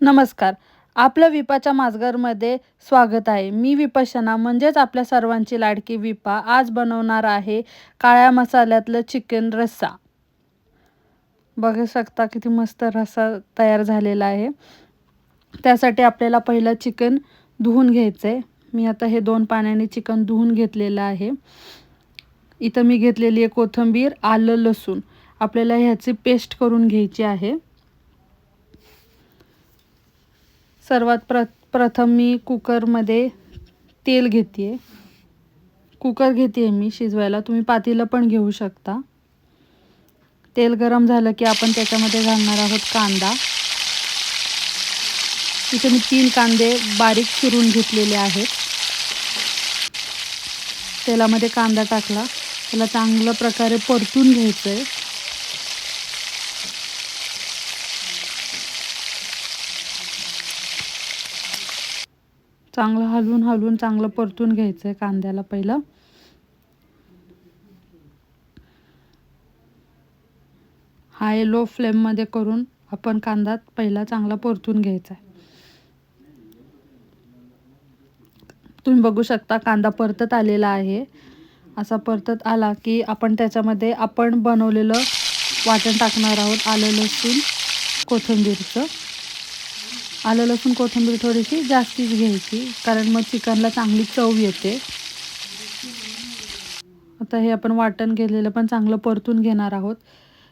नमस्कार. आपलं विपाच्या माजगरमध्ये स्वागत आहे. मी विपशना म्हणजेच आपल्या सर्वांची लाडकी विपा आज बनवणार आहे काळ्या मसाल्यातलं चिकन रस्सा. बघू शकता किती मस्त रस्सा तयार झालेला आहे. त्यासाठी आपल्याला पहिलं चिकन धुवून घ्यायचं आहे मी आता हे दोन पाण्याने चिकन धुवून घेतलेलं आहे. इथं मी घेतलेली आहे कोथिंबीर आलं लसूण. आपल्याला ह्याची पेस्ट करून घ्यायची आहे. सर्वात प्र प्रथम मी कुकरमध्ये तेल घेते आहे कुकर घेते आहे मी शिजवायला. तुम्ही पातेलं पण घेऊ शकता. तेल गरम झालं की आपण त्याच्यामध्ये घालणार आहोत कांदा. इथे मी तीन कांदे बारीक चिरून घेतलेले आहेत. तेलामध्ये कांदा टाकला. त्याला चांगल्या प्रकारे परतून घ्यायचं आहे चांगलं हलवून हलवून चांगलं परतून घ्यायचं आहे कांद्याला पहिलं. हाय लो फ्लेममध्ये करून आपण कांदा पहिला चांगला परतून घ्यायचा आहे तुम्ही बघू शकता कांदा परतत आलेला आहे. असा परतत आला की आपण त्याच्यामध्ये आपण बनवलेलं वाटण टाकणार आहोत आलं लसूण कोथिंबीरचं. आलं लसूण कोथिंबीर थोडीशी जास्तीच घ्यायची कारण मग चिकनला चांगली चव येते. आता हे आपण वाटण घेतलेलं पण चांगलं परतून घेणार आहोत.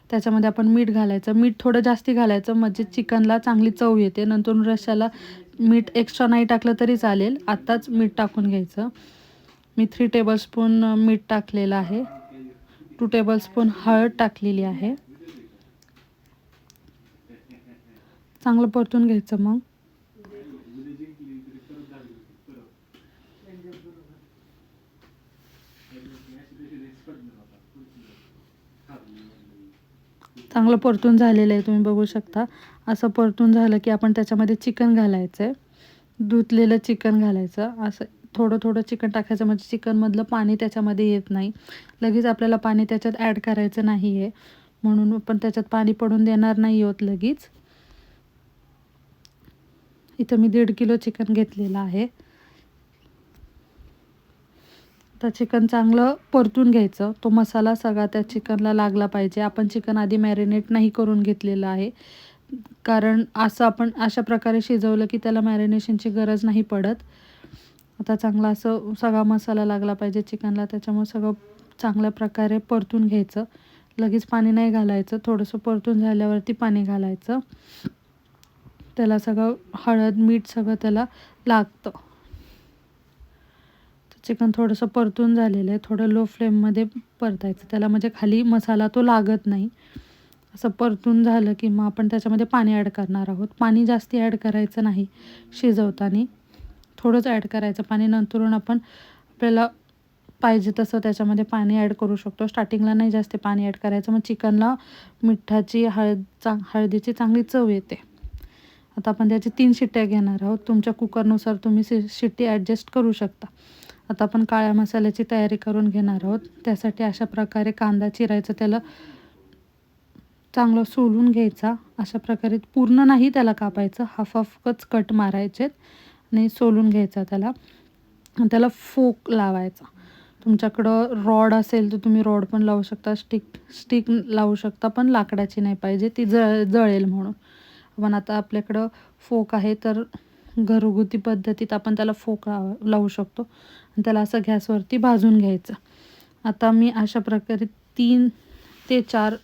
त्याच्यामध्ये आपण मीठ घालायचं. मीठ थोडं जास्ती घालायचं म्हणजे चिकनला चांगली चव येते. नंतर रश्याला मीठ एक्स्ट्रा नाही टाकलं तरी चालेल. आत्ताच मीठ टाकून घ्यायचं. मी थ्री टेबलस्पून मीठ टाकलेलं आहे. टू टेबलस्पून हळद टाकलेली आहे. चांगलं परतून घ्यायचं मग. चांगलं परतून झालेलं आहे तुम्ही बघू शकता. असं परतून झालं की आपण त्याच्यामध्ये चिकन घालायचं आहे धुतलेलं चिकन घालायचं. असं थोडं थोडं चिकन टाकायचं म्हणजे चिकनमधलं पाणी त्याच्यामध्ये येत नाही. लगेच आपल्याला पाणी त्याच्यात ॲड करायचं नाही आहे म्हणून पण त्याच्यात पाणी पडून देणार नाही होत लगेच. इथं मी दीड किलो चिकन घेतलेलं आहे. तर चिकन चांगलं परतून घ्यायचं. तो मसाला सगळा त्या चिकनला लागला पाहिजे. आपण चिकन आधी मॅरिनेट नाही करून घेतलेलं आहे. कारण असं आपण अशा प्रकारे शिजवलं की त्याला मॅरिनेशनची गरज नाही पडत. आता चांगला असं सगळा मसाला लागला पाहिजे चिकनला. त्याच्यामुळे सगळं चांगल्या प्रकारे परतून घ्यायचं. लगेच पाणी नाही घालायचं. थोडंसं परतून झाल्यावरती पाणी घालायचं. त्याला सगळं हळद मीठ सगळं त्याला लागतं. चिकन थोडंसं परतून झालेलं आहे. थोडं लो फ्लेममध्ये परतायचं. त्याला म्हणजे खाली मसाला तो लागत नाही. असं परतून झालं की मग आपण त्याच्यामध्ये पाणी ॲड करणार आहोत. पाणी जास्ती ॲड करायचं नाही शिजवताना. थोडंच ॲड करायचं. पाणी नंतरून आपण आपल्याला पाहिजे तसं त्याच्यामध्ये पाणी ॲड करू शकतो. स्टार्टिंगला नाही जास्त पाणी ॲड करायचं. मग चिकनला मिठाची हळद चांग हळदीची चांगली चव येते. आता आपण त्याची तीन शिट्ट्या घेणार आहोत. तुमच्या कुकरनुसार तुम्ही शि शिट्टी ॲडजस्ट करू शकता. आता आपण काळ्या मसाल्याची तयारी करून घेणार आहोत. त्यासाठी अशा प्रकारे कांदा चिरायचा त्याला चांगलं सोलून घ्यायचा. अशा प्रकारे पूर्ण नाही त्याला कापायचं. हाफ हाफकच कट मारायचे आणि सोलून घ्यायचा त्याला. त्याला फोक लावायचा. तुमच्याकडं रॉड असेल तर तुम्ही रॉड पण लावू शकता. स्टिक स्टिक लावू शकता पण लाकडाची नाही पाहिजे. ती जळ जळेल म्हणून. पण आता आपल्याकडं फोक आहे तर घरगुती पद्धतीत आपण त्याला फोक लाव लावू शकतो. आणि त्याला असं गॅसवरती भाजून घ्यायचं. आता मी अशा प्रकारे तीन ते चार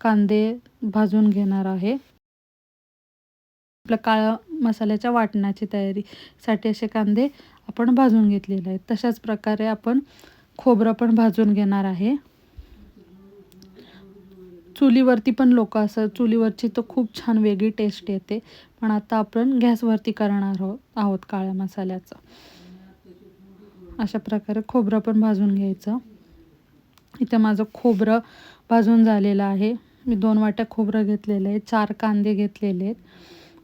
कांदे भाजून घेणार आहे. आपल्या काळ्या मसाल्याच्या वाटणाची तयारीसाठी असे कांदे आपण भाजून घेतलेले आहेत. तशाच प्रकारे आपण खोबरं पण भाजून घेणार आहे. चुलीवरती पण लोक असं चुलीवरची तर खूप छान वेगळी टेस्ट येते. पण आता आपण गॅसवरती करणार आहोत आहोत काळ्या मसाल्याचं. अशा प्रकारे खोबरं पण भाजून घ्यायचं. इथं माझं खोबरं भाजून झालेलं आहे. मी दोन वाट्या खोबरं घेतलेलं आहे. चार कांदे घेतलेले आहेत.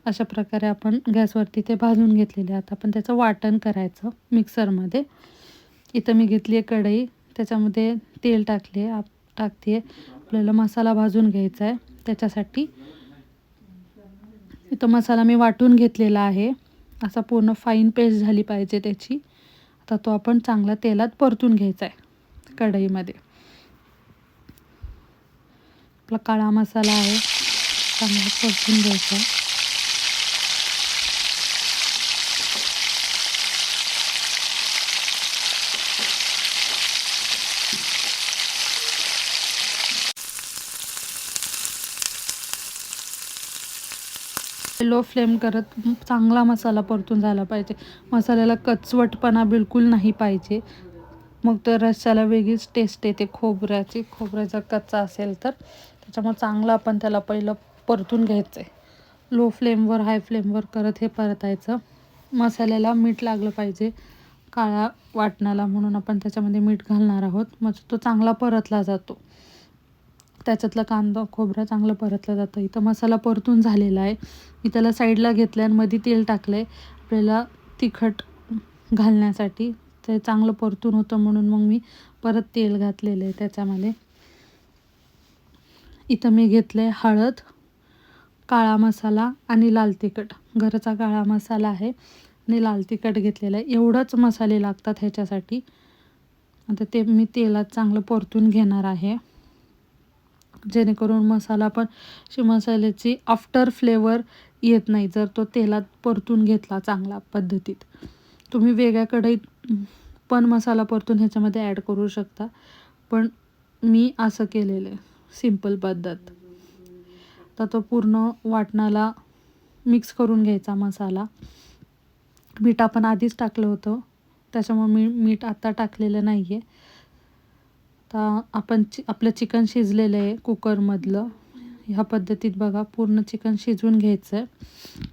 अशा प्रकारे आपण गॅसवरती ते भाजून घेतलेले आहेत. आपण त्याचं वाटण करायचं मिक्सरमध्ये. इथं मी घेतली आहे कढई. त्याच्यामध्ये तेल टाकले आप टाकते आपल्याला मसाला भाजून घ्यायचा आहे. त्याच्यासाठी इथं मसाला मी वाटून घेतलेला आहे. असा पूर्ण फाईन पेस्ट झाली पाहिजे त्याची. आता तो आपण चांगला तेलात परतून घ्यायचा आहे कढईमध्ये. आपला काळा मसाला आहे. चांगला परतून घ्यायचा आहे. लो फ्लेम करत चांगला मसाला परतून झाला पाहिजे. मसाल्याला कचवटपणा बिलकुल नाही पाहिजे. मग तर रश्श्याला वेगळीच टेस्ट येते. खोबऱ्याची खोबऱ्याचा जर कच्चा असेल तर. त्याच्यामुळे चांगलं आपण त्याला पहिलं परतून घ्यायचं आहे लो फ्लेमवर हाय फ्लेमवर करत हे परतायचं. मसाल्याला मीठ लागलं पाहिजे. काळा वाटणाला म्हणून आपण त्याच्यामध्ये मीठ घालणार आहोत. मग तो चांगला परतला जातो. त्याच्यातलं कांदा खोबरं चांगलं परतलं जातं. इथं मसाला परतून झालेला आहे. मी त्याला साईडला घेतलं आणि मध्ये तेल टाकलं आहे आपल्याला तिखट घालण्यासाठी ते चांगलं परतून होतं म्हणून मग मी परत तेल घातलेलं आहे त्याच्यामध्ये. इथं मी घेतलं आहे हळद काळा मसाला आणि लाल तिखट. घरचा काळा मसाला आहे. आणि लाल तिखट घेतलेलं आहे. एवढंच मसाले लागतात ह्याच्यासाठी. आता ते मी तेलात चांगलं परतून घेणार आहे. जेणेकरून मसाला पण शी मसाल्याची आफ्टर फ्लेवर येत नाही. जर तो तेलात परतून घेतला चांगला पद्धतीत. तुम्ही वेगळ्या कढईत पण मसाला परतून ह्याच्यामध्ये ॲड करू शकता. पण मी असं केलेलं आहे. सिंपल पद्धत. तर तो पूर्ण वाटणाला मिक्स करून घ्यायचा मसाला. मीठ आपण आधीच टाकलं होतं. त्याच्यामुळे मी मीठ आत्ता टाकलेलं नाही आहे आता आपण चि आपलं चिकन शिजलेलं आहे कुकरमधलं. ह्या पद्धतीत बघा पूर्ण चिकन शिजवून घ्यायचं आहे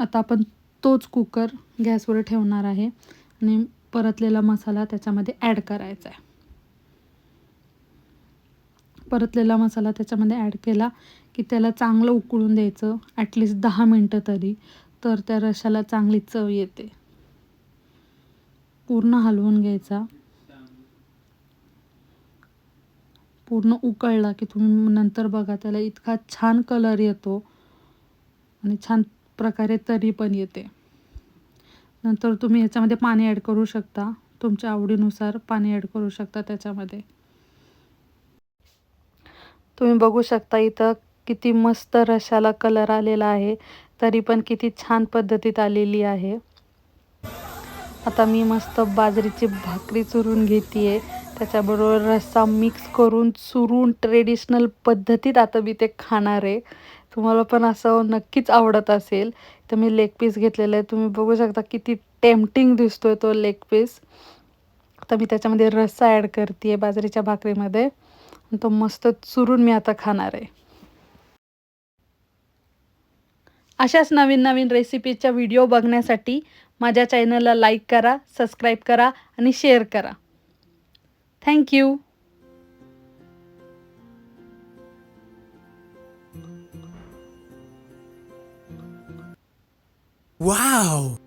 आता आपण तोच कुकर गॅसवर ठेवणार आहे आणि परतलेला मसाला त्याच्यामध्ये ॲड करायचा आहे परतलेला मसाला त्याच्यामध्ये ॲड केला की त्याला चांगलं उकळून द्यायचं ॲटलिस्ट दहा मिनटं तरी तर त्या रशाला चांगली चव येते. पूर्ण हलवून घ्यायचा. पूर्ण उकळला की तुम्ही नंतर बघा त्याला इतका छान कलर येतो आणि छान प्रकारे तरी पण येते. नंतर तुम्ही ह्याच्यामध्ये पाणी ॲड करू शकता. तुमच्या आवडीनुसार पाणी ॲड करू शकता त्याच्यामध्ये. तुम्ही बघू शकता इथं किती मस्त रशाला कलर आलेला आहे. तरी पण किती छान पद्धतीत आलेली आहे. आता मी मस्त बाजरीची भाकरी चुरून घेते आहे त्याच्याबरोबर रस्सा मिक्स करून चुरून ट्रेडिशनल पद्धतीत आता मी ते खाणार आहे. तुम्हाला पण असं नक्कीच आवडत असेल. तर मी लेग पीस घेतलेलं आहे. तुम्ही बघू शकता किती टेम्पटिंग दिसतो आहे तो लेग पीस आता मी त्याच्यामध्ये रस्सा ॲड करते आहे बाजरीच्या भाकरीमध्ये. आणि तो मस्त चुरून मी आता खाणार आहे. अशाच नवीन नवीन रेसिपीच्या व्हिडिओ बघण्यासाठी माझ्या चॅनलला लाईक करा सबस्क्राईब करा आणि शेअर करा थँक्यू Wow!